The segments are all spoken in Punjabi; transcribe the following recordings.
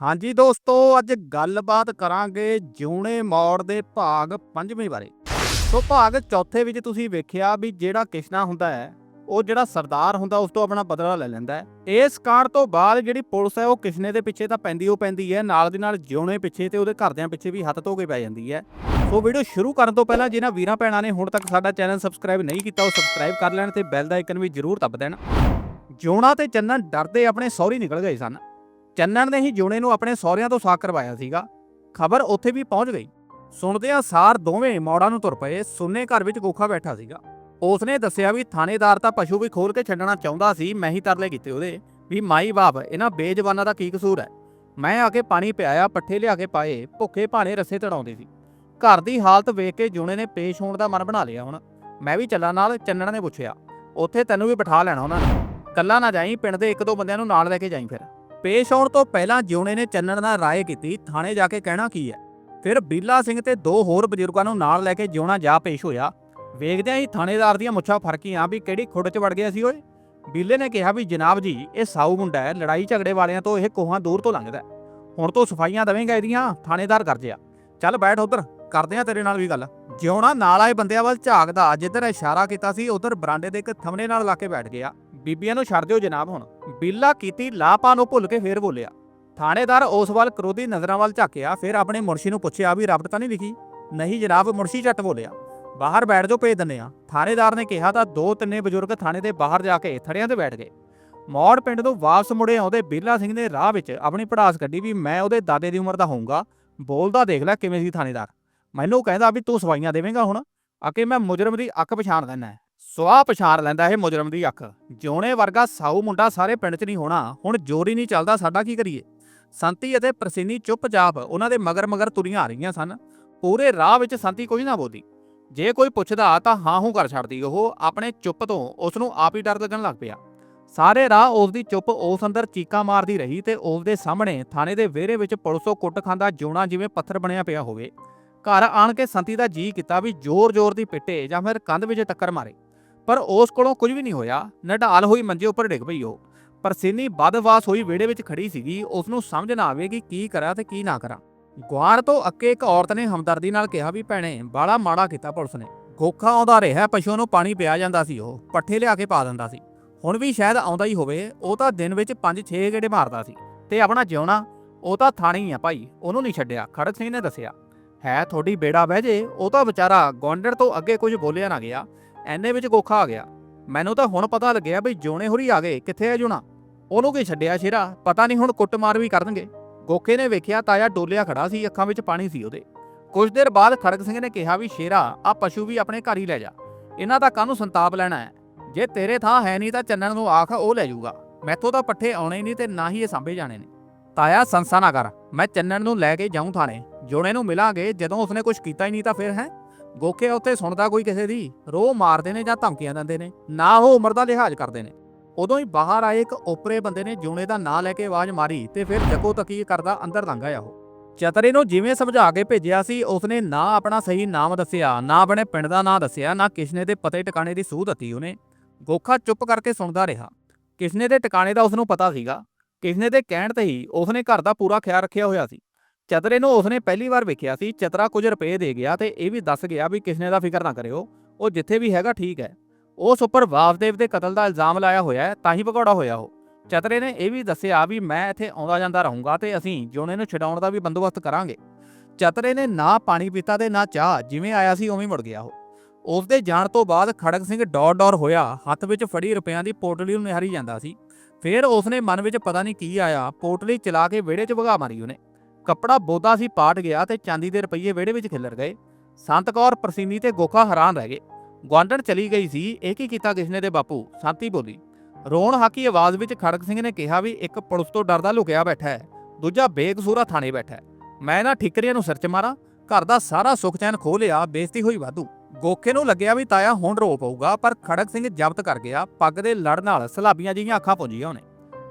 ਹਾਂਜੀ ਦੋਸਤੋ, ਅੱਜ ਗੱਲਬਾਤ ਕਰਾਂਗੇ ਜਿਉਣੇ ਮੋੜ ਦੇ ਭਾਗ ਪੰਜਵੇਂ ਬਾਰੇ। ਸੋ ਭਾਗ ਚੌਥੇ ਵਿੱਚ ਤੁਸੀਂ ਵੇਖਿਆ ਵੀ ਜਿਹੜਾ ਕਿਸ਼ਨਾ ਹੁੰਦਾ ਹੈ, ਉਹ ਜਿਹੜਾ ਸਰਦਾਰ ਹੁੰਦਾ, ਉਸ ਤੋਂ ਆਪਣਾ ਬਦਲਾ ਲੈ ਲੈਂਦਾ ਹੈ। ਇਸ ਕਾਂਡ ਤੋਂ ਬਾਅਦ ਜਿਹੜੀ ਪੁਲਿਸ ਹੈ, ਉਹ ਕਿਸ਼ਨੇ ਦੇ ਪਿੱਛੇ ਤਾਂ ਪੈਂਦੀ ਉਹ ਪੈਂਦੀ ਹੈ, ਨਾਲ ਦੀ ਨਾਲ ਜਿਉਣੇ ਪਿੱਛੇ ਤੇ ਉਹਦੇ ਘਰਦਿਆਂ ਪਿੱਛੇ ਵੀ ਹੱਥ ਧੋ ਕੇ ਪੈ ਜਾਂਦੀ ਹੈ। ਸੋ ਵੀਡੀਓ ਸ਼ੁਰੂ ਕਰਨ ਤੋਂ ਪਹਿਲਾਂ ਜਿਨ੍ਹਾਂ ਵੀਰਾਂ ਭੈਣਾਂ ਨੇ ਹੁਣ ਤੱਕ ਸਾਡਾ ਚੈਨਲ ਸਬਸਕ੍ਰਾਈਬ ਨਹੀਂ ਕੀਤਾ, ਉਹ ਸਬਸਕ੍ਰਾਈਬ ਕਰ ਲੈਣ ਤੇ ਬੈਲ ਦਾ ਆਈਕਨ ਵੀ ਜ਼ਰੂਰ ਦੱਬ ਦੇਣ। ਜਿਉਣਾ ਤੇ ਚੰਨਨ ਡਰਦੇ ਆਪਣੇ ਸਹੁਰੀ ਨਿਕਲ ਗਏ ਸਨ। ਚੰਨਣ ਨੇ ਹੀ ਜੁਣੇ ਨੂੰ ਆਪਣੇ ਸਹੁਰਿਆਂ ਤੋਂ ਸਾਕ ਕਰਵਾਇਆ ਸੀਗਾ। ਖਬਰ ਉੱਥੇ ਵੀ ਪਹੁੰਚ ਗਈ। ਸੁਣਦਿਆਂ ਸਾਰ ਦੋਵੇਂ ਮੌੜਾਂ ਨੂੰ ਤੁਰ ਪਏ, ਸੁੰਨੇ ਘਰ ਵਿੱਚ ਗੋਖਾ ਬੈਠਾ ਸੀਗਾ। ਉਸਨੇ ਦੱਸਿਆ ਵੀ ਥਾਣੇਦਾਰ ਤਾਂ ਪਸ਼ੂ ਵੀ ਖੋਲ ਕੇ ਛੱਡਣਾ ਚਾਹੁੰਦਾ ਸੀ, ਮੈਂ ਹੀ ਤਰਲੇ ਕੀਤੇ ਉਹਦੇ, ਵੀ ਮਾਈ ਬਾਪ, ਇਹਨਾਂ ਬੇਜਬਾਨਾਂ ਦਾ ਕੀ ਕਸੂਰ ਹੈ? ਮੈਂ ਆ ਕੇ ਪਾਣੀ ਪਿਆਇਆ, ਪੱਠੇ ਲਿਆ ਕੇ ਪਾਏ, ਭੁੱਖੇ ਭਾਣੇ ਰਸੇ ਤੜਾਉਂਦੇ ਸੀ। ਘਰ ਦੀ ਹਾਲਤ ਵੇਖ ਕੇ ਜੁਣੇ ਨੇ ਪੇਸ਼ ਹੋਣ ਦਾ ਮਨ ਬਣਾ ਲਿਆ ਹੁਣ। ਮੈਂ ਵੀ ਚੱਲਾਂ ਨਾਲ, ਚੰਨਣ ਨੇ ਪੁੱਛਿਆ, ਉੱਥੇ ਤੈਨੂੰ ਵੀ ਬਿਠਾ ਲੈਣਾ ਉਹਨਾਂ ਨੇ। ਕੱਲਾ ਨਾ ਜਾਈ, ਪਿੰਡ ਦੇ ਇੱਕ ਦੋ ਬੰਦਿਆਂ ਨੂੰ ਨਾਲ ਲੈ ਕੇ ਜਾਈਂ ਫਿਰ। ਪੇਸ਼ ਆਉਣ ਤੋਂ ਪਹਿਲਾਂ ਜਿਉਣੇ ਨੇ ਚੰਨਣ ਨਾਲ ਰਾਏ ਕੀਤੀ, ਥਾਣੇ ਜਾ ਕੇ ਕਹਿਣਾ ਕੀ ਹੈ? ਫਿਰ ਬੀਲਾ ਸਿੰਘ ਤੇ ਦੋ ਹੋਰ ਬਜ਼ੁਰਗਾਂ ਨੂੰ ਨਾਲ ਲੈ ਕੇ ਜਿਉਣਾ ਜਾ ਪੇਸ਼ ਹੋਇਆ। ਵੇਖਦਿਆਂ ਹੀ ਥਾਣੇਦਾਰ ਦੀਆਂ ਮੁੱਛਾਂ ਫਰਕੀਆਂ ਵੀ ਕਿਹੜੀ ਖੁੱਡ 'ਚ ਵੜ ਗਿਆ ਸੀ ਓਏ? ਬੀਲੇ ਨੇ ਕਿਹਾ ਵੀ ਜਨਾਬ ਜੀ, ਇਹ ਸਾਊ ਮੁੰਡਾ ਹੈ, ਲੜਾਈ ਝਗੜੇ ਵਾਲਿਆਂ ਤੋਂ ਇਹ ਕੋਹਾਂ ਦੂਰ ਤੋਂ ਲੰਘਦਾ ਹੁਣ ਤੋਂ ਸਫਾਈਆਂ ਦੇਵੇਂਗਾ ਇਹਦੀਆਂ ਥਾਣੇਦਾਰ ਕਰਜਿਆ ਚੱਲ ਬੈਠ ਉਧਰ, ਕਰਦੇ ਆ ਤੇਰੇ ਨਾਲ ਵੀ ਗੱਲ। ਜਿਉਣਾ ਨਾਲ ਆਏ ਬੰਦਿਆਂ ਵੱਲ ਝਾਕਦਾ, ਜਿੱਧਰ ਇਸ਼ਾਰਾ ਕੀਤਾ ਸੀ, ਉਧਰ ਬਰਾਂਡੇ ਦੇ ਇੱਕ ਥਮਨੇ ਨਾਲ ਲਾ ਕੇ ਬੈਠ ਗਿਆ। ਬੀਬੀਆਂ ਨੂੰ ਛੱਡ ਦਿਓ ਜਨਾਬ ਹੁਣ। ਬੀਲਾ ਕੀਤੀ ਲਾਪਾ ਨੂੰ ਭੁੱਲ ਕੇ ਫੇਰ ਬੋਲਿਆ, ਥਾਣੇਦਾਰ ਉਸ ਵੱਲ ਕਰੋਧੀ ਨਜ਼ਰਾਂ ਵੱਲ ਝਾਕਿਆ, ਫਿਰ ਆਪਣੇ ਮੁਰਸ਼ੀ ਨੂੰ ਪੁੱਛਿਆ ਵੀ ਰੱਬ ਤਾਂ ਨਹੀਂ ਲਿਖੀ? ਨਹੀਂ ਜਨਾਬ ਮੁਰਸ਼ੀ ਝੱਟ ਬੋਲਿਆ, ਬਾਹਰ ਬੈਠ ਜਾਓ, ਭੇਜ ਦਿੰਨੇ ਆ ਥਾਣੇਦਾਰ ਨੇ ਕਿਹਾ ਤਾਂ ਦੋ ਤਿੰਨੇ ਬਜ਼ੁਰਗ ਥਾਣੇ ਦੇ ਬਾਹਰ ਜਾ ਕੇ ਥੜਿਆਂ ਤੇ ਬੈਠ ਗਏ। ਮੌੜ ਪਿੰਡ ਤੋਂ ਵਾਪਸ ਮੁੜੇ ਆਉਂਦੇ ਬੀਲਾ ਸਿੰਘ ਨੇ ਰਾਹ ਵਿੱਚ ਆਪਣੀ ਪੜਾਸ ਕੱਢੀ ਵੀ ਮੈਂ ਉਹਦੇ ਦਾਦੇ ਦੀ ਉਮਰ ਦਾ ਹੋਊਂਗਾ, ਬੋਲਦਾ ਦੇਖ ਲੈ ਕਿਵੇਂ ਸੀ ਥਾਣੇਦਾਰ। ਮੈਨੂੰ ਕਹਿੰਦਾ ਵੀ ਤੂੰ ਸਵਾਈਆਂ ਦੇਵੇਂਗਾ ਹੁਣ? ਅਕੇ ਮੈਂ ਮੁਜਰਮ ਦੀ ਅੱਖ ਪਛਾਣ ਲੈਣਾ ਸਵਾਹ ਪਛਾਣ ਲੈਂਦਾ ਇਹ ਮੁਜਰਮ ਦੀ ਅੱਖ। ਜਿਉਣੇ ਵਰਗਾ ਸਾਊ ਮੁੰਡਾ ਸਾਰੇ ਪਿੰਡ 'ਚ ਨਹੀਂ ਹੋਣਾ, ਹੁਣ ਜ਼ੋਰ ਹੀ ਨਹੀਂ ਚੱਲਦਾ, ਸਾਡਾ ਕੀ ਕਰੀਏ? ਸੰਤੀ ਅਤੇ ਪ੍ਰਸੀਨੀ ਚੁੱਪਚਾਪ ਉਹਨਾਂ ਦੇ ਮਗਰ ਮਗਰ ਤੁਰੀਆਂ ਆ ਰਹੀਆਂ ਸਨ। ਪੂਰੇ ਰਾਹ ਵਿੱਚ ਸੰਤੀ ਕੁਝ ਨਾ ਬੋਲੀ। ਜੇ ਕੋਈ ਪੁੱਛਦਾ ਤਾਂ ਹਾਂ ਹੂੰ ਕਰ ਛੱਡਦੀ। ਉਹ ਆਪਣੇ ਚੁੱਪ ਤੋਂ ਉਸ ਨੂੰ ਆਪ ਹੀ ਡਰ ਲੱਗਣ ਲੱਗ ਪਿਆ। ਸਾਰੇ ਰਾਹ ਉਸ ਦੀ ਚੁੱਪ, ਉਸ ਅੰਦਰ ਚੀਕਾਂ ਮਾਰਦੀ ਰਹੀ ਤੇ ਉਸ ਦੇ ਸਾਹਮਣੇ ਥਾਣੇ ਦੇ ਵਿਹੜੇ ਵਿੱਚ ਪੁਲਿਸੋਂ ਕੁੱਟ ਖਾਂਦਾ ਜਿਉਣਾ ਜਿਵੇਂ ਪੱਥਰ ਬਣਿਆ ਪਿਆ ਹੋਵੇ। ਘਰ ਆਣ ਕੇ ਸੰਤੀ ਦਾ ਜੀ ਕੀਤਾ ਵੀ ਜ਼ੋਰ-ਜ਼ੋਰ ਦੀ ਪਿੱਟੇ ਜਾਂ ਫਿਰ ਕੰਧ ਵਿੱਚ ਟੱਕਰ ਮਾਰੇ। ਪਰ ਉਸ ਕੋਲੋਂ ਕੁਝ ਵੀ ਨਹੀਂ ਹੋਇਆ। ਨਢਾਲ ਹੋਈ ਮੰਜੇ ਉੱਪਰ ਡਿੱਗ ਪਈ ਉਹ। ਪਰਸੀਨੀ ਬਦਵਾਸ ਹੋਈ ਵਿਹੜੇ ਵਿੱਚ ਖੜੀ ਸੀਗੀ। ਉਸ ਨੂੰ ਸਮਝ ਨਾ ਆਵੇ ਕਿ ਕੀ ਕਰਾਂ ਤੇ ਕੀ ਨਾ ਕਰਾਂ। ਗੁਆਂਢ ਤੋਂ ਅੱਕੇ ਇੱਕ ਔਰਤ ਨੇ ਹਮਦਰਦੀ ਨਾਲ ਕਿਹਾ ਵੀ, ਭੈਣੇ ਬਾਲਾ ਮਾੜਾ ਕੀਤਾ ਪੁਲਿਸ ਨੇ। ਗੋਖਾ ਆਉਂਦਾ ਰਿਹਾ ਪਸ਼ੂ ਨੂੰ ਪਾਣੀ ਪਿਆ ਜਾਂਦਾ ਸੀ ਉਹ। ਪੱਠੇ ਲਿਆ ਕੇ ਪਾ ਦਿੰਦਾ ਸੀ। ਹੁਣ ਵੀ ਸ਼ਾਇਦ ਆਉਂਦਾ ਹੀ ਹੋਵੇ, ਉਹ ਤਾਂ ਦਿਨ ਵਿੱਚ 5-6 ਗੇੜੇ ਮਾਰਦਾ ਸੀ। ਤੇ ਆਪਣਾ ਜਿਉਣਾ, ਉਹ ਤਾਂ ਥਾਣੀ ਆ ਭਾਈ, ਉਹਨੂੰ ਨਹੀਂ ਛੱਡਿਆ। ਖੜਕ ਸਿੰਘ ਨੇ ਦੱਸਿਆ, ਹੈ, ਤੁਹਾਡੀ ਬੇੜਾ ਬਹਿ ਜੇ। ਉਹ ਤਾਂ ਵਿਚਾਰਾ ਗੌਂਡਰ ਤੋਂ ਅੱਗੇ ਕੁਝ ਬੋਲਿਆ ਨਾ ਗਿਆ। ਐਨੇ ਵਿੱਚ ਗੋਖਾ ਆ ਗਿਆ। ਮੈਨੂੰ ਤਾਂ ਹੁਣ ਪਤਾ ਲੱਗਿਆ ਵੀ ਜੋਣੇ ਹੋਰੀ ਆ ਗਏ। ਕਿੱਥੇ ਹੈ ਜੁਣਾ ਉਹਨੂੰ ਕੀ ਛੱਡਿਆ ਸ਼ੇਰਾ? ਪਤਾ ਨਹੀਂ ਹੁਣ ਕੁੱਟਮਾਰ ਵੀ ਕਰਨਗੇ। ਗੋਖੇ ਨੇ ਵੇਖਿਆ ਤਾਇਆ ਡੋਲਿਆ ਖੜਾ ਸੀ, ਅੱਖਾਂ ਵਿੱਚ ਪਾਣੀ ਸੀ ਉਹਦੇ। ਕੁਝ ਦੇਰ ਬਾਅਦ ਖੜਗ ਸਿੰਘ ਨੇ ਕਿਹਾ ਵੀ, ਸ਼ੇਰਾ ਆ ਪਸ਼ੂ ਵੀ ਆਪਣੇ ਘਰ ਹੀ ਲੈ ਜਾ। ਇਹਨਾਂ ਦਾ ਕਾਹਨੂੰ ਸੰਤਾਪ ਲੈਣਾ ਹੈ। ਜੇ ਤੇਰੇ ਥਾਂ ਹੈ ਨਹੀਂ ਤਾਂ ਚੰਨਣ ਨੂੰ ਆਖ, ਉਹ ਲੈ ਜਾਊਗਾ। ਮੈਥੋਂ ਤਾਂ ਪੱਠੇ ਆਉਣੇ ਨਹੀਂ ਤੇ ਨਾ ਹੀ ਇਹ ਸਾਂਭੇ ਜਾਣੇ ਨੇ। ਤਾਇਆ, ਸੰਸਾ ਨਾ ਕਰ। ਮੈਂ ਚੰਨਣ ਨੂੰ ਲੈ ਕੇ ਜਾਊਂ ਥਾਣੇ। ਜੋਣੇ ਨੂੰ ਮਿਲਾਂਗੇ। ਜਦੋਂ ਉਸਨੇ ਕੁਝ ਕੀਤਾ ਹੀ ਨਹੀਂ ਤਾਂ ਫਿਰ ਹੈ? ਗੋਖੇ ਉੱਥੇ ਸੁਣਦਾ ਕੋਈ ਕਿਸੇ ਦੀ? ਰੋਹ ਮਾਰਦੇ ਨੇ ਜਾਂ ਧਮਕੀਆਂ ਦਿੰਦੇ ਨੇ? ਨਾ ਉਹ ਉਮਰ ਦਾ ਲਿਹਾਜ਼ ਕਰਦੇ ਨੇ। ਉਦੋਂ ਹੀ ਬਾਹਰ ਆਏ ਇੱਕ ਓਪਰੇ ਬੰਦੇ ਨੇ ਜੋਣੇ ਦਾ ਨਾਂ ਲੈ ਕੇ ਆਵਾਜ਼ ਮਾਰੀ ਤੇ ਫਿਰ ਜੱਗੋ ਤਕੀ ਕਰਦਾ ਅੰਦਰ ਲੰਘ ਆਇਆ ਉਹ। ਚਤਰੇ ਨੂੰ ਜਿਵੇਂ ਸਮਝਾ ਕੇ ਭੇਜਿਆ ਸੀ, ਉਸਨੇ ਨਾ ਆਪਣਾ ਸਹੀ ਨਾਮ ਦੱਸਿਆ, ਨਾ ਆਪਣੇ ਪਿੰਡ ਦਾ ਨਾਂ ਦੱਸਿਆ, ਨਾ ਕਿਸਨੇ ਦੇ ਪਤੇ ਟਿਕਾਣੇ ਦੀ ਸੂਹ ਦਿੱਤੀ ਉਹਨੇ। ਗੋਖਾ ਚੁੱਪ ਕਰਕੇ ਸੁਣਦਾ ਰਿਹਾ। ਕਿਸਨੇ ਦੇ ਟਿਕਾਣੇ ਦਾ ਉਸਨੂੰ ਪਤਾ ਸੀਗਾ। ਕਿਸਨੇ ਦੇ ਕਹਿਣ ਤੇ ਹੀ ਉਸਨੇ ਘਰ ਦਾ ਪੂਰਾ ਖਿਆਲ ਰੱਖਿਆ ਹੋਇਆ ਸੀ। ਚਤਰੇ ਨੂੰ ਉਸਨੇ ਪਹਿਲੀ ਵਾਰ ਵੇਖਿਆ ਸੀ, ਚਤਰਾ ਕੁਝ ਰੁਪਏ ਦੇ ਗਿਆ ਤੇ ਇਹ ਵੀ ਦੱਸ ਗਿਆ ਵੀ ਕਿਸਨੇ ਦਾ ਫਿਕਰ ਨਾ ਕਰਿਓ, ਉਹ ਜਿੱਥੇ ਵੀ ਹੈਗਾ ਠੀਕ ਹੈ। ਉਸ ਉੱਪਰ ਵਾਸਦੇਵ ਦੇ ਕਤਲ ਦਾ ਇਲਜ਼ਾਮ ਲਾਇਆ ਹੋਇਆ ਹੈ, ਤਾਂ ਹੀ ਭਗੌੜਾ ਹੋਇਆ ਉਹ। ਚਤਰੇ ਨੇ ਇਹ ਵੀ ਦੱਸਿਆ ਵੀ ਮੈਂ ਇੱਥੇ ਆਉਂਦਾ ਜਾਂਦਾ ਰਹੂੰਗਾ ਤੇ ਅਸੀਂ ਜੋਨੇ ਨੂੰ ਛਡਾਉਣ ਦਾ ਵੀ ਬੰਦੋਬਸਤ ਕਰਾਂਗੇ। ਚਤਰੇ ਨੇ ਨਾ ਪਾਣੀ ਪੀਤਾ ਤੇ ਨਾ ਚਾਹ, ਜਿਵੇਂ ਆਇਆ ਸੀ ਉਵੇਂ ਮੁੜ ਗਿਆ ਉਹ। ਉਸ ਦੇ ਜਾਣ ਤੋਂ ਬਾਅਦ ਖੜਕ ਸਿੰਘ ਡੌਰ ਡੌਰ ਹੋਇਆ, ਹੱਥ ਵਿੱਚ ਫੜੀ ਰੁਪਿਆਂ ਦੀ ਪੋਟਲੀ ਨੂੰ ਨਿਹਾਰੀ ਜਾਂਦਾ ਸੀ। ਫਿਰ ਉਸਨੇ ਮਨ ਵਿੱਚ ਪਤਾ ਨਹੀਂ ਕੀ ਆਇਆ, ਪੋਟਲੀ ਚਲਾ ਕੇ ਵਿਹੜੇ 'ਚ ਵਗਾ ਮਾਰੀ ਉਹਨੇ। ਕੱਪੜਾ ਬੋਦਾ ਸੀ ਪਾਟ ਗਿਆ ਤੇ ਚਾਂਦੀ ਦੇ ਰੁਪਈਏ ਵਿਹੜੇ ਵਿੱਚ ਖਿਲਰ ਗਏ। ਸੰਤ ਕੌਰ ਪ੍ਰਸੀਨੀ ਤੇ ਗੋਖਾ ਹੈਰਾਨ ਰਹਿ ਗਏ। ਗਵਾਂਢਣ ਚਲੀ ਗਈ ਸੀ, ਇਹ ਕੀ ਕੀਤਾ ਕਿਸਨੇ ਦੇ ਬਾਪੂ? ਸੰਤੀ ਬੋਲੀ, ਰੋਣ ਹਾਕੀ ਆਵਾਜ਼ ਵਿੱਚ ਖੜਕ ਸਿੰਘ ਨੇ ਕਿਹਾ ਵੀ ਇੱਕ ਪੁਲਿਸ ਤੋਂ ਡਰਦਾ ਲੁਕਿਆ ਬੈਠਾ ਹੈ, ਦੂਜਾ ਬੇਕਸੂਰਾ ਥਾਣੇ ਬੈਠਾ ਹੈ। ਮੈਂ ਇਹਨਾਂ ਠਿਕਰੀਆਂ ਨੂੰ ਸਿਰ 'ਚ ਮਾਰਾਂ, ਘਰ ਦਾ ਸਾਰਾ ਸੁੱਖ ਚੈਨ ਖੋਹ ਲਿਆ, ਬੇਇੱਜ਼ਤੀ ਹੋਈ ਵਾਧੂ। ਗੋਖੇ ਨੂੰ ਲੱਗਿਆ ਵੀ ਤਾਇਆ ਹੁਣ ਰੋ ਪਊਗਾ, ਪਰ ਖੜਕ ਸਿੰਘ ਜ਼ਬਤ ਕਰ ਗਿਆ, ਪੱਗ ਦੇ ਲੜ ਨਾਲ ਸਲਾਬੀਆਂ ਜਿਹੀਆਂ ਅੱਖਾਂ ਪੁੰਜੀਆਂ ਉਹਨੇ।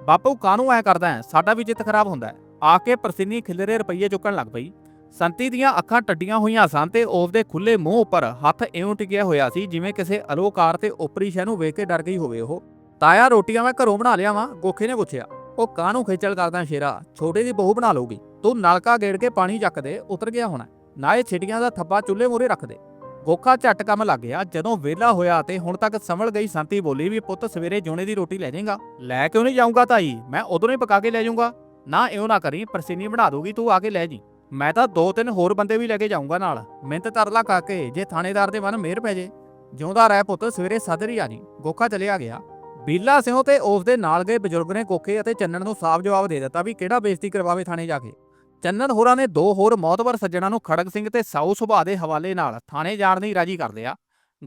ਬਾਪੂ ਕਾਹਨੂੰ ਐ ਕਰਦਾ ਹੈ? ਸਾਡਾ ਵੀ ਚਿੱਤ ਖਰਾਬ ਹੁੰਦਾ ਹੈ। ਆ ਕੇ ਪ੍ਰਸਿੰਨੀ ਖਿਲਰੇ ਰੁਪਈਏ ਚੁੱਕਣ ਲੱਗ ਪਈ। ਸੰਤੀ ਦੀਆਂ ਅੱਖਾਂ ਟੱਡੀਆਂ ਹੋਈਆਂ ਸਨ ਤੇ ਉਸ ਦੇ ਖੁੱਲੇ ਮੂੰਹ ਉੱਪਰ ਹੱਥ ਇਉਂ ਟਿਕਿਆ ਹੋਇਆ ਸੀ ਜਿਵੇਂ ਕਿਸੇ ਅਲੋਕਾਰ ਤੇ ਉਪਰੀ ਸ਼ੈ ਨੂੰ ਵੇਖ ਕੇ ਡਰ ਗਈ ਹੋਵੇ ਉਹ। ਤਾਇਆ, ਰੋਟੀਆਂ ਮੈਂ ਘਰੋਂ ਬਣਾ ਲਿਆ ਵਾਂ ਗੋਖੇ ਨੇ ਪੁੱਛਿਆ। ਉਹ ਕਾਹਨੂੰ ਖੇਚਲ ਕਰਦਾ ਸ਼ੇਰਾ? ਛੋਟੇ ਦੀ ਬਹੂ ਬਣਾ ਲਊਗੀ। ਤੂੰ ਨਲਕਾ ਗੇੜ ਕੇ ਪਾਣੀ ਚੱਕ ਦੇ, ਉਤਰ ਗਿਆ ਹੋਣਾ। ਨਾ ਇਹ ਛਿਟੀਆਂ ਦਾ ਥੱਬਾ ਚੁੱਲ੍ਹੇ ਮੂਹਰੇ ਰੱਖ ਦੇ। ਗੋਖਾ ਝੱਟ ਕੰਮ ਲੱਗ ਗਿਆ। ਜਦੋਂ ਵਿਹਲਾ ਹੋਇਆ ਤੇ ਹੁਣ ਤੱਕ ਸੰਭਲ ਗਈ ਸੰਤੀ ਬੋਲੀ ਵੀ, ਪੁੱਤ, ਸਵੇਰੇ ਜੋਨੇ ਦੀ ਰੋਟੀ ਲੈ ਜਾਏਗਾ? ਲੈ ਕਿਉਂ ਨਹੀਂ ਜਾਊਂਗਾ ਤਾਈ? ਮੈਂ ਉਦੋਂ ਹੀ ਪਕਾ ਕੇ ਲੈ ਜਾਊਂਗਾ। ਨਾ ਇਉਂ ਨਾ ਕਰੀ, ਪਰਸੀਨੀ ਬਣਾ ਦੂਗੀ ਤੂੰ ਆ ਕੇ ਲੈ ਜੀ। ਮੈਂ ਤਾਂ ਦੋ ਤਿੰਨ ਹੋਰ ਬੰਦੇ ਵੀ ਲੈ ਕੇ ਜਾਊਂਗਾ ਨਾਲ। ਮਿਹਨਤ ਤਰਲਾ ਕਾਕੇ, ਜੇ ਥਾਣੇਦਾਰ ਦੇ ਮਨ ਮਿਹਰ ਪੈ ਜੇ। ਜਿਉਂਦਾ ਰਹਿ ਪੁੱਤ, ਸਵੇਰੇ ਸਦਰੀ ਆ ਜੀ। ਗੋਖਾ ਚਲਿਆ ਗਿਆ। ਬੀਲਾ ਸਿਉ ਤੇ ਉਸ ਦੇ ਨਾਲ ਗਏ ਬਜ਼ੁਰਗ ਨੇ ਕੋਕੇ ਅਤੇ ਚੰਨਣ ਨੂੰ ਸਾਫ਼ ਜਵਾਬ ਦੇ ਦਿੱਤਾ ਵੀ ਕਿਹੜਾ ਬੇਇੱਜ਼ਤੀ ਕਰਵਾਵੇ ਥਾਣੇ ਜਾ ਕੇ। ਚੰਨਣ ਹੋਰਾਂ ਨੇ ਦੋ ਹੋਰ ਮੌਤਵਰ ਸੱਜਣਾ ਨੂੰ ਖੜਕ ਸਿੰਘ ਤੇ ਸਾਊ ਸੁਭਾਅ ਦੇ ਹਵਾਲੇ ਨਾਲ ਥਾਣੇ ਜਾਣ ਦੀ ਰਾਜੀ ਕਰ ਲਿਆ।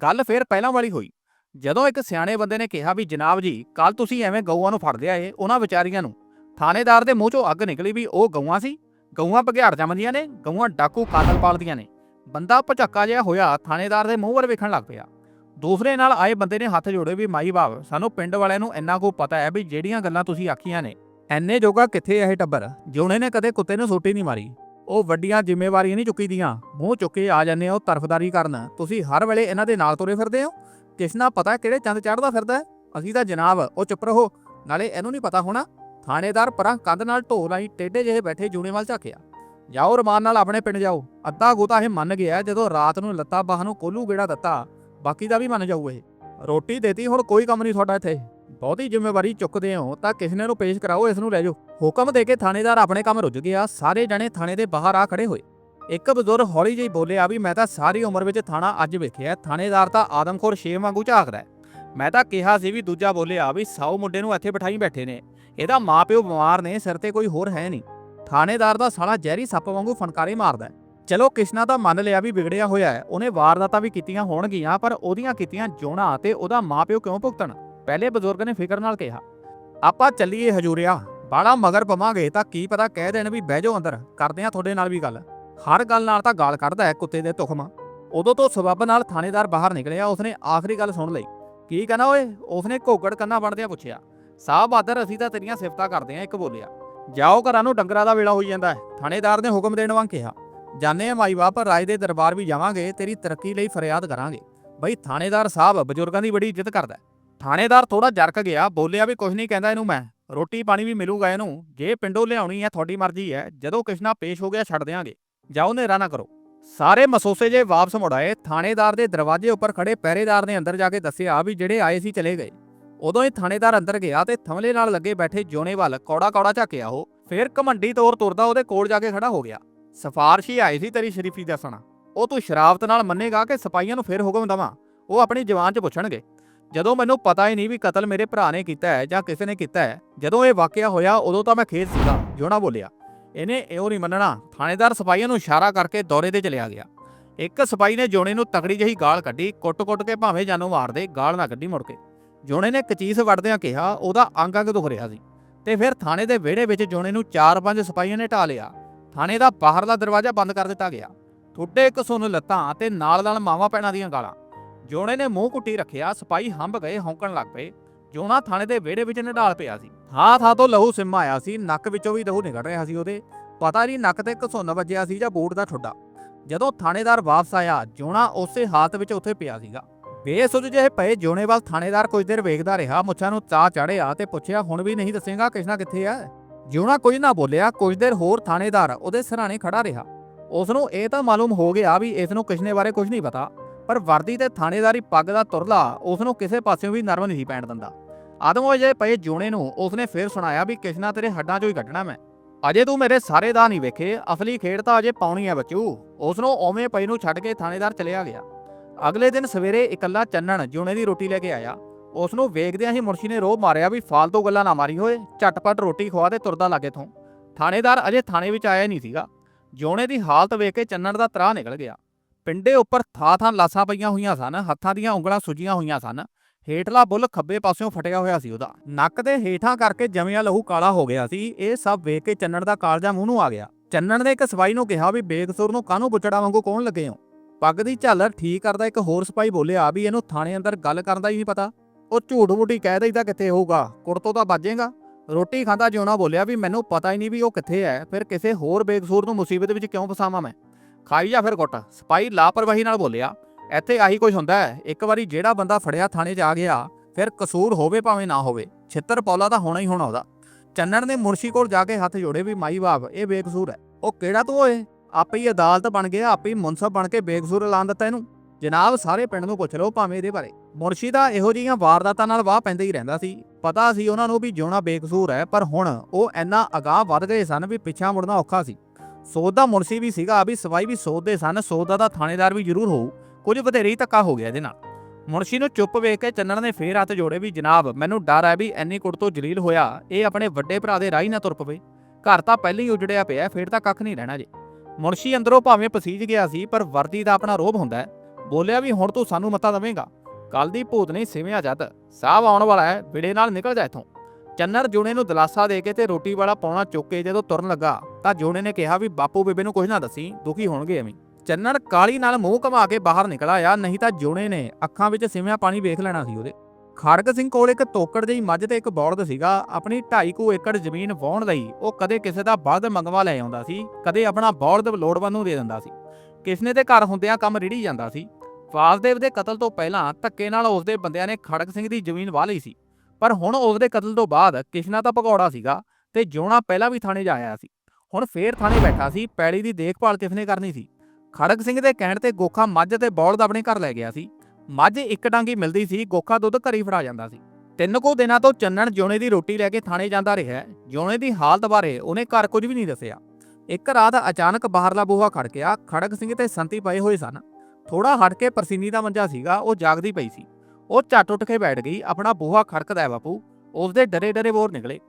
ਗੱਲ ਫੇਰ ਪਹਿਲਾਂ ਵਾਲੀ ਹੋਈ। ਜਦੋਂ ਇੱਕ ਸਿਆਣੇ ਬੰਦੇ ਨੇ ਕਿਹਾ ਵੀ, ਜਨਾਬ ਜੀ ਕੱਲ ਤੁਸੀਂ ਐਵੇਂ ਗਊਆਂ ਨੂੰ ਫੜ ਲਿਆ ਏ ਉਹਨਾਂ ਵਿਚਾਰੀਆਂ ਨੂੰ ਥਾਣੇਦਾਰ ਦੇ ਮੂੰਹ ਚੋਂ ਅੱਗ ਨਿਕਲੀ ਵੀ ਉਹ ਗਊਆਂ ਸੀ। ਗਊਆਂ ਬਘਿਆੜ ਜੰਮਦੀਆਂ ਨੇ, ਗਊਆਂ ਡਾਕੂ ਕਾਤਲ ਪਾਲਦੀਆਂ ਨੇ। ਬੰਦਾ ਭਚੱਕਾ ਜਿਹਾ ਹੋਇਆ ਥਾਣੇਦਾਰ ਦੇ ਮੂੰਹ ਵੱਲ ਵੇਖਣ ਲੱਗ ਪਿਆ। ਦੂਸਰੇ ਨਾਲ ਆਏ ਬੰਦੇ ਨੇ ਹੱਥ ਜੋੜੇ ਵੀ, ਮਾਈ ਬਾਪ, ਸਾਨੂੰ ਪਿੰਡ ਵਾਲਿਆਂ ਨੂੰ ਇੰਨਾ ਕੁ ਪਤਾ ਹੈ ਵੀ ਜਿਹੜੀਆਂ ਗੱਲਾਂ ਤੁਸੀਂ ਆਖੀਆਂ ਨੇ। ਐਨੇ ਜੋਗਾ ਕਿੱਥੇ ਇਹ ਟੱਬਰ? ਜਿਉਣੇ ਨੇ ਕਦੇ ਕੁੱਤੇ ਨੂੰ ਸੋਟੀ ਨਹੀਂ ਮਾਰੀ। ਉਹ ਵੱਡੀਆਂ ਜ਼ਿੰਮੇਵਾਰੀਆਂ ਨਹੀਂ ਚੁੱਕੀਦੀਆਂ। ਮੂੰਹ ਚੁੱਕੇ ਆ ਜਾਂਦੇ ਹੋ ਤਰਫਦਾਰੀ ਕਰਨ। ਤੁਸੀਂ ਹਰ ਵੇਲੇ ਇਹਨਾਂ ਦੇ ਨਾਲ ਤੁਰੇ ਫਿਰਦੇ ਹੋ? ਕਿਸ ਨਾ ਪਤਾ ਕਿਹੜੇ ਚੰਦ ਚੜਦਾ ਫਿਰਦਾ ਅਸੀਂ ਤਾਂ ਜਨਾਬ, ਉਹ ਚੁੱਪ ਰਹੋ। ਨਾਲੇ ਇਹਨੂੰ ਨਹੀਂ ਪਤਾ ਹੋਣਾ। ਥਾਣੇਦਾਰ ਪਰਾਂ ਕੰਧ ਨਾਲ ਢੋ ਲਾਈ ਟੇਡੇ ਜਿਹੇ ਬੈਠੇ ਜੂਨੇ ਵੱਲ ਝਾਕਿਆ। ਜਾਓ ਰਮਾਨ ਨਾਲ ਆਪਣੇ ਪਿੰਡ ਜਾਓ। ਅੱਧਾ ਗੋਤਾ ਇਹ ਮੰਨ ਗਿਆ ਜਦੋਂ ਰਾਤ ਨੂੰ ਲੱਤਾ ਬਾਹ ਨੂੰ ਕੋਲੂ ਗੇੜਾ ਦਿੱਤਾ। ਬਾਕੀ ਦਾ ਵੀ ਮੰਨ ਜਾਊ ਇਹ। ਰੋਟੀ ਦੇਤੀ, ਹੁਣ ਕੋਈ ਕੰਮ ਨਹੀਂ ਤੁਹਾਡਾ ਇੱਥੇ। ਬਹੁਤੀ ਜ਼ਿੰਮੇਵਾਰੀ ਚੁੱਕਦੇ ਹੋ ਤਾਂ ਕਿਸੇ ਨੇ ਨੂੰ ਪੇਸ਼ ਕਰਾਓ, ਇਸ ਨੂੰ ਲੈ ਜਾਓ। ਹੁਕਮ ਦੇ ਕੇ ਥਾਣੇਦਾਰ ਆਪਣੇ ਕੰਮ ਰੁੱਝ ਗਿਆ। ਸਾਰੇ ਜਣੇ ਥਾਣੇ ਦੇ ਬਾਹਰ ਆ ਖੜੇ ਹੋਏ। ਇੱਕ ਬਜ਼ੁਰਗ ਹੌਲੀ ਜਿਹੀ ਬੋਲਿਆ, ਵੀ ਮੈਂ ਤਾਂ ਸਾਰੀ ਉਮਰ ਵਿੱਚ ਥਾਣਾ ਅੱਜ ਵੇਖਿਆ ਥਾਣੇਦਾਰ ਤਾਂ ਆਦਮਖੋਰ ਸ਼ੇਰ ਵਾਂਗੂ ਝਾਕਦਾ ਮੈਂ ਤਾਂ ਕਿਹਾ ਸੀ ਵੀ ਦੂਜਾ ਬੋਲਿਆ ਵੀ ਸਾਊ ਮੁੰਡੇ ਨੂੰ ਇੱਥੇ ਬਿਠਾਈ ਬੈਠੇ ਨੇ। ਇਹਦਾ ਮਾਪਿਓ ਬਿਮਾਰ ਨੇ, ਸਿਰ ਤੇ ਕੋਈ ਹੋਰ ਹੈ ਨਹੀਂ। ਥਾਣੇਦਾਰ ਦਾ ਸਾਲਾ ਜ਼ਹਿਰੀ ਸੱਪ ਵਾਂਗੂ ਫਨਕਾਰੇ ਮਾਰਦਾ ਹੈ। ਚਲੋ ਕਿਸ਼ਨਾ ਤਾਂ ਮੰਨ ਲਿਆ ਵੀ ਵਿਗੜਿਆ ਹੋਇਆ ਹੈ, ਉਹਨੇ ਵਾਰਦਾਤਾਂ ਵੀ ਕੀਤੀਆਂ ਹੋਣਗੀਆਂ, ਪਰ ਉਹਦੀਆਂ ਕੀਤੀਆਂ ਜੋਣਾ ਤੇ ਉਹਦਾ ਮਾਪਿਓ ਕਿਉਂ ਭੁਗਤਣ? ਪਹਿਲੇ ਬਜ਼ੁਰਗ ਨੇ ਫਿਕਰ ਨਾਲ ਕਿਹਾ, ਆਪਾਂ ਚੱਲੀਏ ਹਜੂਰਿਆ ਬਾੜਾ ਮਗਰ ਪਵਾਂਗੇ ਤਾਂ ਕੀ ਪਤਾ ਕਹਿ ਦੇਣ ਵੀ ਬਹਿ ਜਾਓ ਅੰਦਰ, ਕਰਦੇ ਆ ਤੁਹਾਡੇ ਨਾਲ ਵੀ ਗੱਲ। ਹਰ ਗੱਲ ਨਾਲ ਤਾਂ ਗਾਲ ਕੱਢਦਾ ਹੈ ਕੁੱਤੇ ਦੇ ਤੁਖਮਾ ਉਦੋਂ ਤੋਂ ਸਬੱਬ ਨਾਲ ਥਾਣੇਦਾਰ ਬਾਹਰ ਨਿਕਲਿਆ, ਉਸਨੇ ਆਖਰੀ ਗੱਲ ਸੁਣ ਲਈ। ਕੀ ਕਹਿੰਦਾ ਓਏ? ਉਸਨੇ ਘੋਗੜ ਕੰਨਾ ਬਣਦਿਆਂ ਪੁੱਛਿਆ ਸਾਹ ਬਹਾਦਰ ਅਸੀਂ ਤਾਂ ਤੇਰੀਆਂ ਸਿਫਤਾਂ ਕਰਦੇ ਆ ਇੱਕ ਬੋਲਿਆ। ਜਾਓ ਘਰਾਂ ਨੂੰ, ਡੰਗਰਾਂ ਦਾ ਵੇਲਾ ਹੋਈ ਜਾਂਦਾ ਹੈ। ਥਾਣੇਦਾਰ ਨੇ ਹੁਕਮ ਦੇਣ ਵਾਂਗ ਕਿਹਾ। ਜਾਣੇ ਆ ਮਾਈ ਬਾਪ ਰਾਜ ਦੇ ਦਰਬਾਰ ਵੀ ਜਾਵਾਂਗੇ, ਤੇਰੀ ਤਰੱਕੀ ਲਈ ਫਰਿਆਦ ਕਰਾਂਗੇ। ਬਈ ਥਾਣੇਦਾਰ ਸਾਹਿਬ ਬਜ਼ੁਰਗਾਂ ਦੀ ਬੜੀ ਇੱਜ਼ਤ ਕਰਦਾ ਥਾਣੇਦਾਰ ਥੋੜਾ ਜਰਕ ਗਿਆ, ਬੋਲਿਆ ਵੀ ਕੁਝ ਨਹੀਂ ਕਹਿੰਦਾ ਇਹਨੂੰ ਮੈਂ। ਰੋਟੀ ਪਾਣੀ ਵੀ ਮਿਲੂਗਾ ਇਹਨੂੰ। ਜੇ ਪਿੰਡੋਂ ਲਿਆਉਣੀ ਹੈ, ਤੁਹਾਡੀ ਮਰਜ਼ੀ ਹੈ। ਜਦੋਂ ਕਿਸ਼ਨਾ ਪੇਸ਼ ਹੋ ਗਿਆ, ਛੱਡ ਦਿਆਂਗੇ। ਜਾਓ ਨੇਰਾ ਨਾ ਕਰੋ। ਸਾਰੇ ਮਸੋਸੇ ਜੇ ਵਾਪਸ ਮੁੜਾਏ ਥਾਣੇਦਾਰ ਦੇ ਦਰਵਾਜ਼ੇ ਉੱਪਰ ਖੜੇ ਪਹਿਰੇਦਾਰ ਨੇ ਅੰਦਰ ਜਾ ਕੇ ਦੱਸਿਆ ਵੀ ਜਿਹੜੇ ਆਏ ਸੀ, ਚਲੇ ਗਏ। ਉਦੋਂ ਇਹ ਥਾਣੇਦਾਰ ਅੰਦਰ ਗਿਆ ਤੇ ਥਮਲੇ ਨਾਲ ਲੱਗੇ ਬੈਠੇ ਜੋਨੇ ਵੱਲ ਕੌੜਾ ਕੌੜਾ ਝਾਕਿਆ ਉਹ। ਫਿਰ ਘਮੰਡੀ ਤੌਰ ਤੁਰਦਾ ਉਹਦੇ ਕੋਲ ਜਾ ਕੇ ਖੜਾ ਹੋ ਗਿਆ। ਸਫਾਰਸ਼ ਹੀ ਆਈ ਸੀ ਤੇਰੀ ਸ਼ਰੀਫੀ ਦੱਸਣਾ ਉਹ ਤੂੰ ਸ਼ਰਾਫਤ ਨਾਲ ਮੰਨੇਗਾ ਕਿ ਸਿਪਾਹੀਆਂ ਨੂੰ ਫਿਰ ਹੁਕਮ ਦਵਾਂ? ਉਹ ਆਪਣੀ ਜਵਾਨ 'ਚ ਪੁੱਛਣਗੇ। ਜਦੋਂ ਮੈਨੂੰ ਪਤਾ ਹੀ ਨਹੀਂ ਵੀ ਕਤਲ ਮੇਰੇ ਭਰਾ ਨੇ ਕੀਤਾ ਹੈ ਜਾਂ ਕਿਸੇ ਨੇ ਕੀਤਾ ਹੈ, ਜਦੋਂ ਇਹ ਵਾਕਿਆ ਹੋਇਆ ਉਦੋਂ ਤਾਂ ਮੈਂ ਖੇਤ ਸੀਗਾ, ਜੋਨਾ ਬੋਲਿਆ। ਇਹਨੇ ਇਹੋ ਨਹੀਂ ਮੰਨਣਾ। ਥਾਣੇਦਾਰ ਸਿਪਾਹੀਆਂ ਨੂੰ ਇਸ਼ਾਰਾ ਕਰਕੇ ਦੌਰੇ ਤੇ ਚਲਿਆ ਗਿਆ। ਇੱਕ ਸਿਪਾਹੀ ਨੇ ਜੋਨੇ ਨੂੰ ਤਕੜੀ ਜਿਹੀ ਗਾਲ ਕੱਢੀ, ਕੁੱਟ-ਕੁੱਟ ਕੇ ਭਾਵੇਂ ਜਾਨੋਂ ਮਾਰਦੇ ਗਾਲ ਨਾ ਕੱਢੀ ਮੁੜ ਕੇ। ਜੋਣੇ ਨੇ ਕਚੀਸ ਵੜਦਿਆਂ ਕਿਹਾ, ਉਹਦਾ ਅੰਗ ਅੰਗ ਦੁਖ ਰਿਹਾ ਸੀ। ਤੇ ਫਿਰ ਥਾਣੇ ਦੇ ਵਿਹੜੇ ਵਿੱਚ ਜੋਣੇ ਨੂੰ ਚਾਰ ਪੰਜ ਸਿਪਾਹੀਆਂ ਨੇ ਢਾ ਲਿਆ। ਥਾਣੇ ਦਾ ਬਾਹਰਲਾ ਦਰਵਾਜ਼ਾ ਬੰਦ ਕਰ ਦਿੱਤਾ ਗਿਆ। ਠੁੱਡੇ ਇੱਕ ਸੁਣ ਲੱਤਾਂ ਤੇ ਨਾਲ ਨਾਲ ਮਾਵਾ ਪੈਣਾ ਦੀਆਂ ਗਾਲਾਂ। ਜੋਣੇ ਨੇ ਮੂੰਹ ਕੁੱਟੀ ਰੱਖਿਆ, ਸਿਪਾਹੀ ਹੰਬ ਗਏ, ਹੌਂਕਣ ਲੱਗ ਪਏ। ਜੋਣਾ ਥਾਣੇ ਦੇ ਵਿਹੜੇ ਵਿੱਚ ਨਿਢਾਲ ਪਿਆ ਸੀ। ਥਾਂ ਥਾਂ ਤੋਂ ਲਹੂ ਸਿੰਮਾ ਆਇਆ ਸੀ, ਨੱਕ ਵਿੱਚੋਂ ਵੀ ਲਹੂ ਨਿਕਲ ਰਿਹਾ ਸੀ ਉਹਦੇ। ਪਤਾ ਨਹੀਂ ਨੱਕ ਤੇ ਘਸੁੰਨ ਵੱਜਿਆ ਸੀ ਜਾਂ ਬੂਟ ਦਾ ਠੁੱਡਾ। ਜਦੋਂ ਥਾਣੇਦਾਰ ਵਾਪਸ ਆਇਆ, ਜੋਣਾ ਉਸੇ ਹਾਲਤ ਵਿੱਚ ਉੱਥੇ ਪਿਆ ਸੀਗਾ। ਬੇਸੁੱਝ ਜਿਹੇ ਪਏ ਜੋਨੇ ਵੱਲ ਥਾਣੇਦਾਰ ਕੁਝ ਦੇਰ ਵੇਖਦਾ ਰਿਹਾ, ਮੁੱਛਾਂ ਨੂੰ ਚਾਹ ਚੜਿਆ ਤੇ ਪੁੱਛਿਆ, ਹੁਣ ਵੀ ਨਹੀਂ ਦੱਸੇਗਾ ਕਿਸ਼ਨਾ ਕਿੱਥੇ ਆ? ਜਿਉਣਾ ਕੁਝ ਨਾ ਬੋਲਿਆ, ਕੁਝ ਦੇਰ ਹੋਰ ਥਾਣੇਦਾਰ ਉਹਦੇ ਸਿਰਹਾਣੇ ਖੜਾ ਰਿਹਾ। ਉਸ ਨੂੰ ਇਹ ਤਾਂ ਮਾਲੂਮ ਹੋ ਗਿਆ ਵੀ ਇਸ ਨੂੰ ਕਿਸ਼ਨੇ ਬਾਰੇ ਕੁਝ ਨਹੀਂ ਪਤਾ, ਪਰ ਵਰਦੀ ਤੇ ਥਾਣੇਦਾਰੀ ਪੱਗ ਦਾ ਤੁਰਲਾ ਉਸ ਨੂੰ ਕਿਸੇ ਪਾਸਿਓਂ ਵੀ ਨਰਮ ਨਹੀਂ ਪੈਣ ਦਿੰਦਾ। ਆਦਮ ਅਜੇ ਪਏ ਜੋਣੇ ਨੂੰ ਉਸਨੇ ਫੇਰ ਸੁਣਾਇਆ ਵੀ ਕਿਸ਼ਨਾ ਤੇਰੇ ਹੱਡਾਂ 'ਚੋਂ ਹੀ ਕੱਢਣਾ ਮੈਂ। ਅਜੇ ਤੂੰ ਮੇਰੇ ਸਾਰੇ ਦਾ ਨਹੀਂ ਵੇਖੇ, ਅਸਲੀ ਖੇਡ ਤਾਂ ਅਜੇ ਪਾਉਣੀ ਹੈ ਬੱਚੂ। ਉਸ ਨੂੰ ਓਵੇਂ ਪਈ ਨੂੰ ਛੱਡ ਕੇ ਥਾਣੇਦਾਰ ਚਲਿਆ ਗਿਆ। ਅਗਲੇ ਦਿਨ ਸਵੇਰੇ ਇਕੱਲਾ ਚੰਨਣ ਜੋਣੇ ਦੀ ਰੋਟੀ ਲੈ ਕੇ ਆਇਆ। ਉਸ ਨੂੰ ਵੇਖਦਿਆਂ ਹੀ ਮੁਰਸ਼ੀ ਨੇ ਰੋਹ ਮਾਰਿਆ ਵੀ ਫਾਲਤੂ ਗੱਲਾਂ ਨਾ ਮਾਰੀ ਹੋਏ, ਝਟਪਟ ਰੋਟੀ ਖਵਾ ਤੇ ਤੁਰਦਾ ਲਾਗੇ ਤੋਂ ਥਾਣੇਦਾਰ ਅਜੇ ਥਾਣੇ ਵਿੱਚ ਆਇਆ ਨਹੀਂ ਸੀਗਾ। ਜੋਣੇ ਦੀ ਹਾਲਤ ਵੇਖ ਕੇ ਚੰਨਣ ਦਾ ਤਰਾਹ ਨਿਕਲ ਗਿਆ। ਪਿੰਡੇ ਉੱਪਰ ਥਾਂ ਥਾਂ ਲਾਸਾਂ ਪਈਆਂ ਹੋਈਆਂ ਸਨ, ਹੱਥਾਂ ਦੀਆਂ ਉਂਗਲਾਂ ਸੁੱਜੀਆਂ ਹੋਈਆਂ ਸਨ। ਹੇਠਲਾ ਬੁੱਲ ਖੱਬੇ ਪਾਸਿਓਂ ਫਟਿਆ ਹੋਇਆ ਸੀ ਉਹਦਾ। ਨੱਕ ਦੇ ਹੇਠਾਂ ਕਰਕੇ ਜਮਿਆ ਲਹੂ ਕਾਲਾ ਹੋ ਗਿਆ ਸੀ। ਇਹ ਸਭ ਵੇਖ ਕੇ ਚੰਨਣ ਦਾ ਕਾਲਜਾ ਮੂੰਹ ਨੂੰ ਆ ਗਿਆ। ਚੰਨਣ ਨੇ ਇੱਕ ਸਵਾਈ ਨੂੰ ਕਿਹਾ ਵੀ ਬੇਕਸੂਰ ਨੂੰ ਕਾਹਨੂੰ ਬੁੱਚੜਾ ਵਾਂਗੂ ਕੌਣ ਲੱਗੇ ਹੋ? ਪੱਗ ਦੀ ਝਾਲਰ ਠੀਕ ਕਰਦਾ, ਇੱਕ ਹੋਰ ਸਿਪਾਹੀ ਬੋਲਿਆ ਵੀ ਇਹਨੂੰ ਥਾਣੇ ਅੰਦਰ ਗੱਲ ਕਰਨ ਦਾ ਹੀ ਨਹੀਂ ਪਤਾ। ਉਹ ਝੂਠ ਮੂਠੀ ਕਹਿ ਦਈਦਾ ਕਿੱਥੇ ਹੋਊਗਾ? ਕੁੜਤੋਂ ਤਾਂ ਵੱਜੇਗਾ ਰੋਟੀ ਖਾਂਦਾ ਜਿਉਣਾ ਬੋਲਿਆ ਵੀ ਮੈਨੂੰ ਪਤਾ ਹੀ ਨਹੀਂ ਵੀ ਉਹ ਕਿੱਥੇ ਹੈ। ਫਿਰ ਕਿਸੇ ਹੋਰ ਬੇਕਸੂਰ ਨੂੰ ਮੁਸੀਬਤ ਵਿੱਚ ਕਿਉਂ ਫਸਾਵਾਂ ਮੈਂ? ਖਾਈ ਜਾ ਫਿਰ ਕੁੱਟ। ਸਿਪਾਹੀ ਲਾਪਰਵਾਹੀ ਨਾਲ ਬੋਲਿਆ, ਇੱਥੇ ਆਹੀ ਕੁਝ ਹੁੰਦਾ ਹੈ। ਇੱਕ ਵਾਰੀ ਜਿਹੜਾ ਬੰਦਾ ਫੜਿਆ ਥਾਣੇ 'ਚ ਆ ਗਿਆ, ਫਿਰ ਕਸੂਰ ਹੋਵੇ ਭਾਵੇਂ ਨਾ ਹੋਵੇ। ਛਿੱਤਰ ਪੌਲਾ ਤਾਂ ਹੋਣਾ ਹੀ ਹੋਣਾ ਉਹਦਾ। ਚੰਨਣ ਨੇ ਮੁਨਸ਼ੀ ਕੋਲ ਜਾ ਕੇ ਹੱਥ ਜੋੜੇ ਵੀ, ਮਾਈ ਬਾਪ, ਇਹ ਬੇਕਸੂਰ ਹੈ। ਉਹ ਕਿਹੜਾ ਤੂੰ ਓਏ? ਆਪੇ ਹੀ ਅਦਾਲਤ ਬਣ ਗਿਆ, ਆਪੇ ਹੀ ਮੁਨਸਬ ਬਣ ਕੇ ਬੇਕਸੂਰ ਐਲਾਨ ਦਿੱਤਾ ਇਹਨੂੰ। ਜਨਾਬ, ਸਾਰੇ ਪਿੰਡ ਨੂੰ ਪੁੱਛ ਲਓ ਭਾਵੇਂ ਇਹਦੇ ਬਾਰੇ। ਮੁਨਸ਼ੀ ਦਾ ਇਹੋ ਜਿਹੀਆਂ ਵਾਰਦਾਤਾਂ ਨਾਲ ਵਾਹ ਪੈਂਦਾ ਹੀ ਰਹਿੰਦਾ ਸੀ। ਪਤਾ ਸੀ ਉਹਨਾਂ ਨੂੰ ਵੀ ਜਿਉਣਾ ਬੇਕਸੂਰ ਹੈ, ਪਰ ਹੁਣ ਉਹ ਇੰਨਾ ਅਗਾਹ ਵੱਧ ਗਏ ਸਨ ਵੀ ਪਿੱਛਾ ਮੁੜਨਾ ਔਖਾ ਸੀ। ਸੋਧ ਦਾ ਮੁਨਸ਼ੀ ਵੀ ਸੀਗਾ, ਵੀ ਸਵਾਈ ਵੀ ਸੋਧਦੇ ਸਨ, ਸੋਧ ਦਾ ਤਾਂ ਥਾਣੇਦਾਰ ਵੀ ਜ਼ਰੂਰ ਹੋਊ। ਕੁਝ ਵਧੇਰੇ ਹੀ ਧੱਕਾ ਹੋ ਗਿਆ ਇਹਦੇ ਨਾਲ। ਮੁਨਸ਼ੀ ਨੂੰ ਚੁੱਪ ਵੇਖ ਕੇ ਚੰਨਣ ਨੇ ਫੇਰ ਹੱਥ ਜੋੜੇ ਵੀ, ਜਨਾਬ, ਮੈਨੂੰ ਡਰ ਹੈ ਵੀ ਐਨੀ ਕੁੜ ਤੋਂ ਜਲੀਲ ਹੋਇਆ, ਇਹ ਆਪਣੇ ਵੱਡੇ ਭਰਾ ਦੇ ਰਾਹ ਨਾ ਤੁਰ ਪਵੇ। ਘਰ ਤਾਂ ਪਹਿਲਾਂ ਹੀ ਉਜੜਿਆ ਪਿਆ, ਫੇਰ ਤਾਂ ਕੱਖ ਨਹੀਂ ਰਹਿਣਾ ਜੇ। ਮੁਨਸ਼ੀ ਅੰਦਰੋਂ ਭਾਵੇਂ ਪਸੀਜ ਗਿਆ ਸੀ, ਪਰ ਵਰਦੀ ਦਾ ਆਪਣਾ ਰੋਬ ਹੁੰਦਾ ਹੈ। ਬੋਲਿਆ ਵੀ, ਹੁਣ ਤੂੰ ਸਾਨੂੰ ਮਤਾ ਦਵੇਂਗਾ। ਕੱਲ ਦੀ ਭੂਤ ਨਹੀਂ ਸਿਵਿਆ ਜਦ ਸਾਹਬ ਆਉਣ ਵਾਲਾ ਹੈ, ਵਿੜੇ ਨਾਲ ਨਿਕਲ ਜਾ ਇੱਥੋਂ। ਚੰਨਰ ਜੋਨੇ ਨੂੰ ਦਲਾਸਾ ਦੇ ਕੇ ਤੇ ਰੋਟੀ ਵਾਲਾ ਪੌਣਾ ਚੁੱਕ ਕੇ ਜਦੋਂ ਤੁਰਨ ਲੱਗਾ, ਤਾਂ ਜੋਨੇ ਨੇ ਕਿਹਾ ਵੀ, ਬਾਪੂ ਬੇਬੇ ਨੂੰ ਕੁਝ ਨਾ ਦੱਸੀ, ਦੁਖੀ ਹੋਣਗੇ ਐਵੇਂ ਚੰਨਰ ਕਾਲੀ ਨਾਲ ਮੂੰਹ ਘਮਾ ਕੇ ਬਾਹਰ ਨਿਕਲ ਆਇਆ, ਨਹੀਂ ਤਾਂ ਜੋਨੇ ਨੇ ਅੱਖਾਂ ਵਿੱਚ ਸਿਵਿਆ ਪਾਣੀ ਵੇਖ ਲੈਣਾ ਸੀ ਉਹਦੇ। ਖੜਗ ਸਿੰਘ ਕੋਲ ਇੱਕ ਤੋਕੜ ਜਿਹੀ ਮੱਝ ਤੇ ਇੱਕ ਬੌਲਦ ਸੀਗਾ। ਆਪਣੀ 2.5 ਕੁ ਏਕੜ ਜ਼ਮੀਨ ਵਾਹੁਣ ਲਈ ਉਹ ਕਦੇ ਕਿਸੇ ਦਾ ਬਲਦ ਮੰਗਵਾ ਲੈ ਆਉਂਦਾ ਸੀ, ਕਦੇ ਆਪਣਾ ਬੌਲਦ ਲੋੜਵੰਦ ਨੂੰ ਦੇ ਦਿੰਦਾ ਸੀ। ਕਿਸਨੇ ਦੇ ਘਰ ਹੁੰਦਿਆਂ ਕੰਮ ਰਿੜੀ ਜਾਂਦਾ ਸੀ। ਵਾਸਦੇਵ ਦੇ ਕਤਲ ਤੋਂ ਪਹਿਲਾਂ ਧੱਕੇ ਨਾਲ ਉਸਦੇ ਬੰਦਿਆਂ ਨੇ ਖੜਕ ਸਿੰਘ ਦੀ ਜ਼ਮੀਨ ਵਾਹ ਲਈ ਸੀ। ਪਰ ਹੁਣ ਉਸਦੇ ਕਤਲ ਤੋਂ ਬਾਅਦ ਕਿਸ਼ਨਾ ਤਾਂ ਭਗੌੜਾ ਸੀਗਾ ਤੇ ਜਿਉਣਾ ਪਹਿਲਾਂ ਵੀ ਥਾਣੇ ਜਾ ਆਇਆ ਸੀ। ਹੁਣ ਫੇਰ ਥਾਣੇ ਬੈਠਾ ਸੀ ਪੈੜੀ ਦੀ ਦੇਖਭਾਲ ਕਿਸਨੇ ਕਰਨੀ ਸੀ। ਖੜਕ ਸਿੰਘ ਦੇ ਕਹਿਣ ਤੇ ਗੋਖਾ ਮੱਝ ਤੇ ਬੌਲਦ ਆਪਣੇ ਘਰ ਲੈ ਗਿਆ ਸੀ। ਮੱਝ ਇੱਕ ਡਾਂਗੀ ਮਿਲਦੀ ਸੀ, ਗੋਖਾ ਦੁੱਧ ਘਰੀ ਫੜਾ ਜਾਂਦਾ ਸੀ। ਤਿੰਨ ਕੁ ਦਿਨਾਂ ਤੋਂ ਚੰਨਣ ਜਿਉਣੇ ਦੀ ਰੋਟੀ ਲੈ ਕੇ ਥਾਣੇ ਜਾਂਦਾ ਰਿਹਾ ਜਿਉਣੇ ਦੀ ਹਾਲਤ ਬਾਰੇ ਉਹਨੇ ਘਰ ਕੁਝ ਵੀ ਨਹੀਂ ਦੱਸਿਆ। ਇੱਕ ਰਾਤ ਅਚਾਨਕ ਬਾਹਰਲਾ ਬੂਹਾ ਖੜਕਿਆ ਖੜਕ ਸਿੰਘ ਤੇ ਸੰਤੀ ਪਏ ਹੋਏ ਸਨ। ਥੋੜਾ ਹਟ ਕੇ ਪਰਸੀਨੀ ਦਾ ਮੰਜਾ ਸੀਗਾ, ਉਹ ਜਾਗਦੀ ਪਈ ਸੀ। ਉਹ ਝੱਟ ਉੱਠ ਕੇ ਬੈਠ ਗਈ। ਆਪਣਾ ਬੂਹਾ ਖੜਕਦਾ ਹੈ ਬਾਪੂ। ਉਸਦੇ ਡਰੇ ਡਰੇ ਬੋਰ ਨਿਕਲੇ।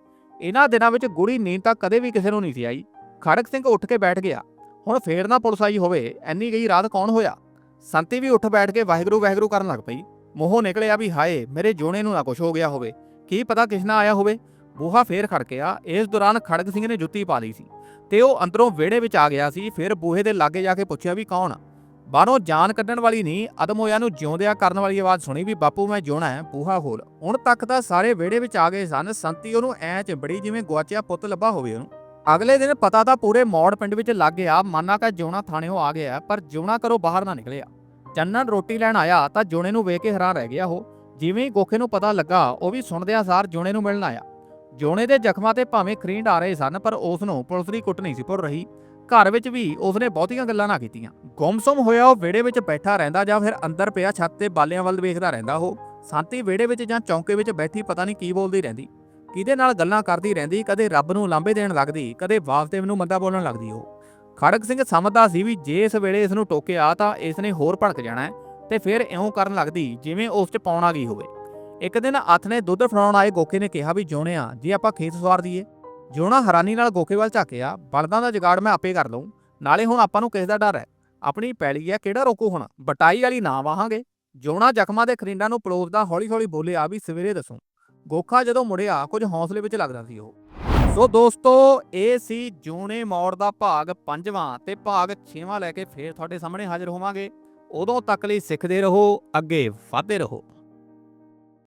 ਇਹਨਾਂ ਦਿਨਾਂ ਵਿੱਚ ਗੁੜੀ ਨੀਂਦ ਤਾਂ ਕਦੇ ਵੀ ਕਿਸੇ ਨੂੰ ਨਹੀਂ ਸੀ ਆਈ। ਖੜਕ ਸਿੰਘ ਉੱਠ ਕੇ ਬੈਠ ਗਿਆ। ਹੁਣ ਫੇਰ ਨਾ ਪੁਲਿਸ ਆਈ ਹੋਵੇ। ਐਨੀ ਗਈ ਰਾਤ ਕੌਣ ਹੋਇਆ? ਸੰਤੀ ਵੀ ਉੱਠ ਬੈਠ ਕੇ ਵਾਹਿਗੁਰੂ ਵਾਹਿਗੁਰੂ ਕਰਨ ਲੱਗ ਪਈ। ਮੂੰਹੋਂ ਨਿਕਲਿਆ ਵੀ ਹਾਏ, ਮੇਰੇ ਜੋਣੇ ਨੂੰ ਨਾ ਕੁਛ ਹੋ ਗਿਆ ਹੋਵੇ। ਕੀ ਪਤਾ ਕਿਸ ਨਾ ਆਇਆ ਹੋਵੇ। ਬੂਹਾ ਫੇਰ ਖੜਕਿਆ ਇਸ ਦੌਰਾਨ ਖੜਕ ਸਿੰਘ ਨੇ ਜੁੱਤੀ ਪਾ ਲਈ ਸੀ ਤੇ ਉਹ ਅੰਦਰੋਂ ਵਿਹੜੇ ਵਿੱਚ ਆ ਗਿਆ ਸੀ। ਫਿਰ ਬੂਹੇ ਦੇ ਲਾਗੇ ਜਾ ਕੇ ਪੁੱਛਿਆ ਵੀ ਕੌਣ ਆ? ਬਾਹਰੋਂ ਜਾਨ ਕੱਢਣ ਵਾਲੀ ਨਹੀਂ ਅਦਮ ਹੋਇਆ ਨੂੰ ਜਿਉਂਦਿਆਂ ਕਰਨ ਵਾਲੀ ਆਵਾਜ਼ ਸੁਣੀ ਵੀ, ਬਾਪੂ, ਮੈਂ ਜਿਉਣਾ ਹੈ, ਬੂਹਾ ਖੋਲ। ਹੁਣ ਤੱਕ ਤਾਂ ਸਾਰੇ ਵਿਹੜੇ ਵਿੱਚ ਆ ਗਏ ਸਨ। ਸੰਤੀ ਉਹਨੂੰ ਐ ਚਿੰਬੜੀ ਜਿਵੇਂ ਗੁਆਚਿਆ ਪੁੱਤ ਲੱਭਾ ਹੋਵੇ ਉਹਨੂੰ। ਅਗਲੇ ਦਿਨ ਪਤਾ ਤਾਂ ਪੂਰੇ ਮੌੜ ਪਿੰਡ ਵਿੱਚ ਲੱਗ ਗਿਆ। ਮਾਨਾ ਕਾ ਜਿਉਣਾ ਥਾਣੇੋਂ ਆ ਗਿਆ, ਪਰ ਜਿਉਣਾ ਕਰੋ ਬਾਹਰ ਨਾ ਨਿਕਲਿਆ। ਚੰਨਨ ਰੋਟੀ ਲੈਣ ਆਇਆ ਤਾਂ ਜੋਣੇ ਨੂੰ ਵੇਖ ਕੇ ਹੈਰਾਨ ਰਹਿ ਗਿਆ ਉਹ। ਜਿਵੇਂ ਹੀ ਗੋਖੇ ਨੂੰ ਪਤਾ ਲੱਗਾ, ਉਹ ਵੀ ਸੁਣਦਿਆਂ ਸਾਰ ਜੋਣੇ ਨੂੰ ਮਿਲਣ ਆਇਆ। ਜੋਣੇ ਦੇ ਜ਼ਖਮਾਂ ਤੇ ਭਾਵੇਂ ਖਰੀਂਡ ਆ ਰਹੇ ਸਨ, ਪਰ ਉਸ ਨੂੰ ਪੁਲਿਸ ਦੀ ਕੁੱਟ ਨਹੀਂ ਸੀ ਪੁਰ ਰਹੀ। ਘਰ ਵਿੱਚ ਵੀ ਉਸਨੇ ਬਹੁਤੀਆਂ ਗੱਲਾਂ ਨਾ ਕੀਤੀਆਂ। ਗੁੰਮਸੁਮ ਹੋਇਆ ਉਹ ਵਿਹੜੇ ਵਿੱਚ ਬੈਠਾ ਰਹਿੰਦਾ ਜਾਂ ਫਿਰ ਅੰਦਰ ਪਿਆ ਛੱਤ ਤੇ ਬਾਲਿਆਂ ਵੱਲ ਵੇਖਦਾ ਰਹਿੰਦਾ ਉਹ। ਸ਼ਾਂਤੀ ਵਿਹੜੇ ਵਿੱਚ ਜਾਂ ਚੌਂਕੇ ਵਿੱਚ ਬੈਠੀ ਪਤਾ ਨਹੀਂ ਕੀ ਬੋਲਦੀ ਰਹਿੰਦੀ। ਕਿਹਦੇ ਨਾਲ ਗੱਲਾਂ ਕਰਦੀ ਰਹਿੰਦੀ, ਕਦੇ ਰੱਬ ਨੂੰ ਲਾਂਬੇ ਦੇਣ ਲੱਗਦੀ, ਕਦੇ ਵਾਸਦੇਵ ਨੂੰ ਮੰਦਾ ਬੋਲਣ ਲੱਗਦੀ ਉਹ। ਖੜਕ ਸਿੰਘ ਸਮਝਦਾ ਸੀ ਵੀ ਜੇ ਇਸ ਵੇਲੇ ਇਸ ਨੂੰ ਟੋਕਿਆ ਤਾਂ ਇਸ ਨੇ ਹੋਰ ਭੜਕ ਜਾਣਾ ਹੈ ਤੇ ਫਿਰ ਇਉਂ ਕਰਨ ਲੱਗਦੀ ਜਿਵੇਂ ਉਸ 'ਚ ਪਾਉਣ ਆ ਗਈ ਹੋਵੇ। ਇੱਕ ਦਿਨ ਅੱਥ ਨੇ ਦੁੱਧ ਫੜਾਉਣ ਆਏ ਗੋਖੇ ਨੇ ਕਿਹਾ ਵੀ ਜੋਣਿਆ, ਜੇ ਆਪਾਂ ਖੇਤ ਸਵਾਰ ਦਈਏ। ਜੋਣਾ ਹੈਰਾਨੀ ਨਾਲ ਗੋਖੇ ਵੱਲ ਝਾਕਿਆ, ਬਲਦਾਂ ਦਾ ਜਗਾੜ ਮੈਂ ਆਪੇ ਕਰ ਲਊਂ, ਨਾਲੇ ਹੁਣ ਆਪਾਂ ਨੂੰ ਕਿਸ ਦਾ ਡਰ ਹੈ। ਆਪਣੀ ਪੈਲੀ ਹੈ, ਕਿਹੜਾ ਰੋਕੂ ਹੁਣ? ਬਟਾਈ ਵਾਲੀ ਨਾ ਵਾਹਾਂਗੇ। ਜੋਣਾ ਜ਼ਖਮਾਂ ਦੇ ਖਰਿੰਡਾਂ ਨੂੰ ਪਲੋਸਦਾ ਹੌਲੀ-ਹੌਲੀ ਬੋਲਿਆ, ਵੀ ਸਵੇਰੇ ਦੱਸੋ। ਗੋਖਾ ਜਦੋਂ ਮੁੜਿਆ, ਕੁਝ ਹੌਸਲੇ ਵਿੱਚ ਲੱਗਦਾ ਸੀ ਉਹ। ਸੋ ਦੋਸਤੋ, ਇਹ ਸੀ ਜੂਨੇ ਮੌੜ ਦਾ ਭਾਗ 5ਵਾਂ ਤੇ ਭਾਗ 6ਵਾਂ ਲੈ ਕੇ ਫੇਰ ਤੁਹਾਡੇ ਸਾਹਮਣੇ ਹਾਜ਼ਰ ਹੋਵਾਂਗੇ। ਉਦੋਂ ਤੱਕ ਲਈ ਸਿੱਖਦੇ ਰਹੋ, ਅੱਗੇ ਵਧਦੇ ਰਹੋ।